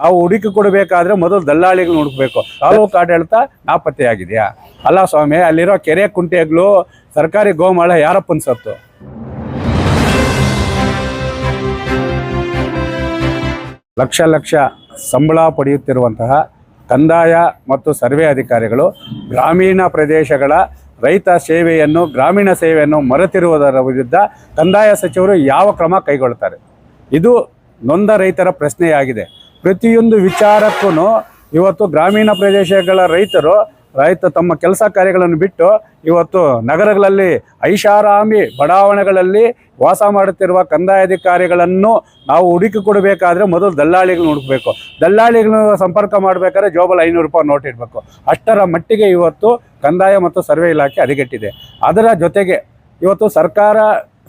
ನಾವು ಹುಡುಕಿ ಕೊಡಬೇಕಾದ್ರೆ ಮೊದಲು ದಲ್ಲಾಳಿಗಳು ಹುಡುಕ್ಬೇಕು. ತಾಲೂಕು ಆಡಳಿತ ನಾಪತ್ತೆಯಾಗಿದೆಯಾ? ಅಲ್ಲ ಸ್ವಾಮಿ, ಅಲ್ಲಿರೋ ಕೆರೆ ಕುಂಟೆಗಳು, ಸರ್ಕಾರಿ ಗೋಮಾಳ ಯಾರಪ್ಪನ ಸತ್ತು? ಲಕ್ಷ ಲಕ್ಷ ಸಂಬಳ ಪಡೆಯುತ್ತಿರುವಂತಹ ಕಂದಾಯ ಮತ್ತು ಸರ್ವೆ ಅಧಿಕಾರಿಗಳು ಗ್ರಾಮೀಣ ಪ್ರದೇಶಗಳ ರೈತ ಸೇವೆಯನ್ನು, ಗ್ರಾಮೀಣ ಸೇವೆಯನ್ನು ಮರೆತಿರುವುದರ ವಿರುದ್ಧ ಕಂದಾಯ ಸಚಿವರು ಯಾವ ಕ್ರಮ ಕೈಗೊಳ್ಳುತ್ತಾರೆ? ಇದು ನೊಂದ ರೈತರ ಪ್ರಶ್ನೆಯಾಗಿದೆ. ಪ್ರತಿಯೊಂದು ವಿಚಾರಕ್ಕೂ ಇವತ್ತು ಗ್ರಾಮೀಣ ಪ್ರದೇಶಗಳ ರೈತರು, ರೈತ ತಮ್ಮ ಕೆಲಸ ಕಾರ್ಯಗಳನ್ನು ಬಿಟ್ಟು ಇವತ್ತು ನಗರಗಳಲ್ಲಿ ಐಷಾರಾಮಿ ಬಡಾವಣೆಗಳಲ್ಲಿ ವಾಸ ಮಾಡುತ್ತಿರುವ ಕಂದಾಯ ಅಧಿಕಾರಿಗಳನ್ನು ನಾವು ಹುಡುಕಿ ಕೊಡಬೇಕಾದ್ರೆ ಮೊದಲು ದಲ್ಲಾಳಿಗಳನ್ನ ಹುಡುಕಬೇಕು. ದಲ್ಲಾಳಿಗಳನ್ನ ಸಂಪರ್ಕ ಮಾಡಬೇಕಾದ್ರೆ ಜೋಬಲ್ ಐನೂರು ರೂಪಾಯಿ ನೋಟ್ ಇಡಬೇಕು. ಅಷ್ಟರ ಮಟ್ಟಿಗೆ ಇವತ್ತು ಕಂದಾಯ ಮತ್ತು ಸರ್ವೆ ಇಲಾಖೆ ಹದಗೆಟ್ಟಿದೆ ಅದರ ಜೊತೆಗೆ ಇವತ್ತು ಸರ್ಕಾರ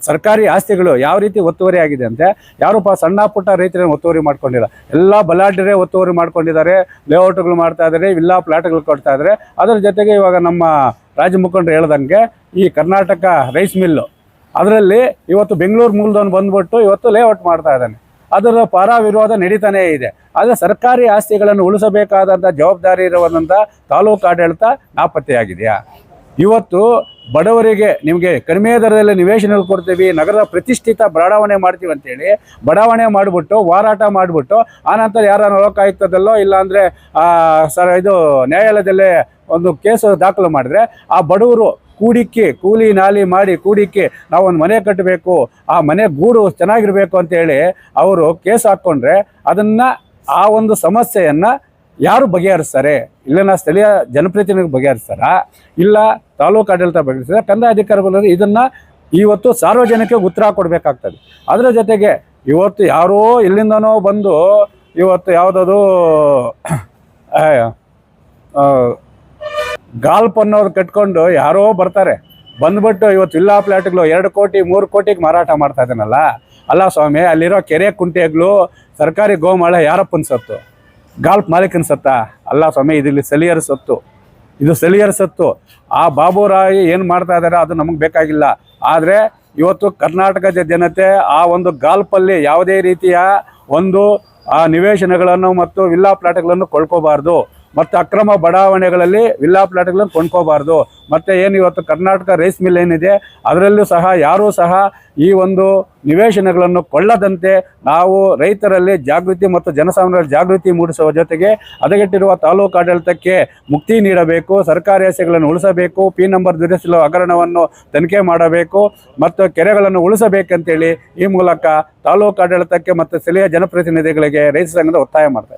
ಸರ್ಕಾರಿ ಆಸ್ತಿಗಳು ಯಾವ ರೀತಿ ಒತ್ತುವರಿ ಆಗಿದೆ ಅಂತೆ, ಯಾರು ಪಾ ಸಣ್ಣ ಪುಟ್ಟ ರೈತರನ್ನು ಒತ್ತುವರಿ ಮಾಡ್ಕೊಂಡಿಲ್ಲ. ಎಲ್ಲ ಬಲಾಢ್ಯರೇ ಒತ್ತುವರಿ ಮಾಡ್ಕೊಂಡಿದ್ದಾರೆ, ಲೇಔಟ್ಗಳು ಮಾಡ್ತಾ ಇದ್ದಾರೆ, ವಿಲ್ಲಾ ಪ್ಲಾಟ್ಗಳು ಕೊಡ್ತಾ ಇದ್ದಾರೆ. ಅದರ ಜೊತೆಗೆ ಇವಾಗ ನಮ್ಮ ರಾಜ್ಯ ಮುಖಂಡರು ಹೇಳ್ದಂಗೆ ಈ ಕರ್ನಾಟಕ ರೈಸ್ ಮಿಲ್ಲು, ಅದರಲ್ಲಿ ಇವತ್ತು ಬೆಂಗಳೂರು ಮೂಲದವನು ಬಂದ್ಬಿಟ್ಟು ಇವತ್ತು ಲೇಔಟ್ ಮಾಡ್ತಾ ಇದ್ದಾನೆ. ಅದರ ಪರ ವಿರೋಧ ನಡೀತಾನೇ ಇದೆ. ಆದರೆ ಸರ್ಕಾರಿ ಆಸ್ತಿಗಳನ್ನು ಉಳಿಸಬೇಕಾದಂಥ ಜವಾಬ್ದಾರಿ ಇರುವಂಥ ತಾಲೂಕು ಆಡಳಿತ ನಾಪತ್ತೆಯಾಗಿದೆಯಾ? ಇವತ್ತು ಬಡವರಿಗೆ ನಿಮಗೆ ಕಡಿಮೆ ದರದಲ್ಲಿ ನಿವೇಶನ ಕೊಡ್ತೀವಿ, ನಗರದ ಪ್ರತಿಷ್ಠಿತ ಬಡಾವಣೆ ಮಾಡ್ತೀವಿ ಅಂತೇಳಿ ಬಡಾವಣೆ ಮಾಡಿಬಿಟ್ಟು, ಹೋರಾಟ ಮಾಡಿಬಿಟ್ಟು ಆನಂತರ ಯಾರು ಲೋಕಾಯುಕ್ತದಲ್ಲೋ ಇಲ್ಲಾಂದರೆ ಸರ್, ಇದು ನ್ಯಾಯಾಲಯದಲ್ಲೇ ಒಂದು ಕೇಸು ದಾಖಲು ಮಾಡಿದ್ರೆ, ಆ ಬಡವರು ಕೂಡಿಕ್ಕಿ, ಕೂಲಿ ನಾಲಿ ಮಾಡಿ ಕೂಡಿಕ್ಕೆ ನಾವೊಂದು ಮನೆ ಕಟ್ಟಬೇಕು, ಆ ಮನೆ ಗೂಡು ಚೆನ್ನಾಗಿರಬೇಕು ಅಂತೇಳಿ ಅವರು ಕೇಸ್ ಹಾಕ್ಕೊಂಡ್ರೆ ಅದನ್ನು ಆ ಒಂದು ಸಮಸ್ಯೆಯನ್ನು ಯಾರು ಬಗೆಹರಿಸ್ತಾರೆ? ಇಲ್ಲಿನ ಸ್ಥಳೀಯ ಜನಪ್ರತಿನಿಧಿ ಬಗೆಹರಿಸ್ತಾರಾ? ಇಲ್ಲ ತಾಲೂಕು ಆಡಳಿತ ಬಗೆಹರಿಸ್ತಾರೆ? ಕಂದಾಯ ಅಧಿಕಾರಿಗಳು ಇದನ್ನು ಇವತ್ತು ಸಾರ್ವಜನಿಕರಿಗೆ ಉತ್ತರ ಕೊಡಬೇಕಾಗ್ತದೆ. ಅದರ ಜೊತೆಗೆ ಇವತ್ತು ಯಾರೋ ಇಲ್ಲಿಂದನೋ ಬಂದು ಇವತ್ತು ಯಾವುದಾದ್ರು ಗಾಲ್ಪ್ ಅನ್ನೋದು ಕಟ್ಕೊಂಡು ಯಾರೋ ಬರ್ತಾರೆ. ಬಂದ್ಬಿಟ್ಟು ಇವತ್ತು ಇಲ್ಲ ಪ್ಲಾಟ್ಗಳು ಎರಡು ಕೋಟಿ, ಮೂರು ಕೋಟಿಗೆ ಮಾರಾಟ ಮಾಡ್ತಾ ಇದ್ದಾನಲ್ಲ? ಅಲ್ಲ ಸ್ವಾಮಿ, ಅಲ್ಲಿರೋ ಕೆರೆ ಕುಂಟೆಗಳು, ಸರ್ಕಾರಿ ಗೋಮಾಳ ಯಾರಪ್ಪನ ಸತ್ತು? ಗಾಲ್ಪ್ ಮಾಲೀಕನ ಸತ್ತ? ಅಲ್ಲ ಸ್ವಾಮಿ, ಇದಿಲ್ಲಿ ಸ್ಥಳೀಯರ ಸತ್ತು. ಇದು ಸ್ಥಳೀಯರ ಸತ್ತು. ಆ ಬಾಬುರಾಯಿ ಏನು ಮಾಡ್ತಾ ಇದ್ದಾರೆ ಅದು ನಮಗೆ ಬೇಕಾಗಿಲ್ಲ. ಆದರೆ ಇವತ್ತು ಕರ್ನಾಟಕದ ಜನತೆ ಆ ಒಂದು ಗಾಲ್ಪಲ್ಲಿ ಯಾವುದೇ ರೀತಿಯ ಒಂದು, ಆ ನಿವೇಶನಗಳನ್ನು ಮತ್ತು ವಿಲ್ಲಾ ಪ್ಲಾಟ್ಗಳನ್ನು ಕೊಳ್ಳಕೋಬಾರ್ದು. ಮತ್ತು ಅಕ್ರಮ ಬಡಾವಣೆಗಳಲ್ಲಿ ವಿಲ್ಲಾ ಪ್ಲಾಟ್ಗಳನ್ನು ಕೊಂಡ್ಕೋಬಾರ್ದು. ಮತ್ತು ಏನು ಇವತ್ತು ಕರ್ನಾಟಕ ರೈಸ್ ಮಿಲ್ ಏನಿದೆ, ಅದರಲ್ಲೂ ಸಹ ಯಾರೂ ಸಹ ಈ ಒಂದು ನಿವೇಶನಗಳನ್ನು ಕೊಳ್ಳದಂತೆ ನಾವು ರೈತರಲ್ಲಿ ಜಾಗೃತಿ ಮತ್ತು ಜನಸಾಮಾನ್ಯರ ಜಾಗೃತಿ ಮೂಡಿಸುವ ಜೊತೆಗೆ ಹದಗೆಟ್ಟಿರುವ ತಾಲೂಕು ಆಡಳಿತಕ್ಕೆ ಮುಕ್ತಿ ನೀಡಬೇಕು, ಸರ್ಕಾರಿ ಆಸೆಗಳನ್ನು ಉಳಿಸಬೇಕು ಪಿ ನಂಬರ್ ದುರಿಸಲು ಹಗರಣವನ್ನು ತನಿಖೆ ಮಾಡಬೇಕು, ಮತ್ತು ಕೆರೆಗಳನ್ನು ಉಳಿಸಬೇಕಂತೇಳಿ ಈ ಮೂಲಕ ತಾಲೂಕು ಆಡಳಿತಕ್ಕೆ ಮತ್ತು ಸ್ಥಳೀಯ ಜನಪ್ರತಿನಿಧಿಗಳಿಗೆ ರೈತ ಸಂಘದ ಒತ್ತಾಯ ಮಾಡ್ತಾ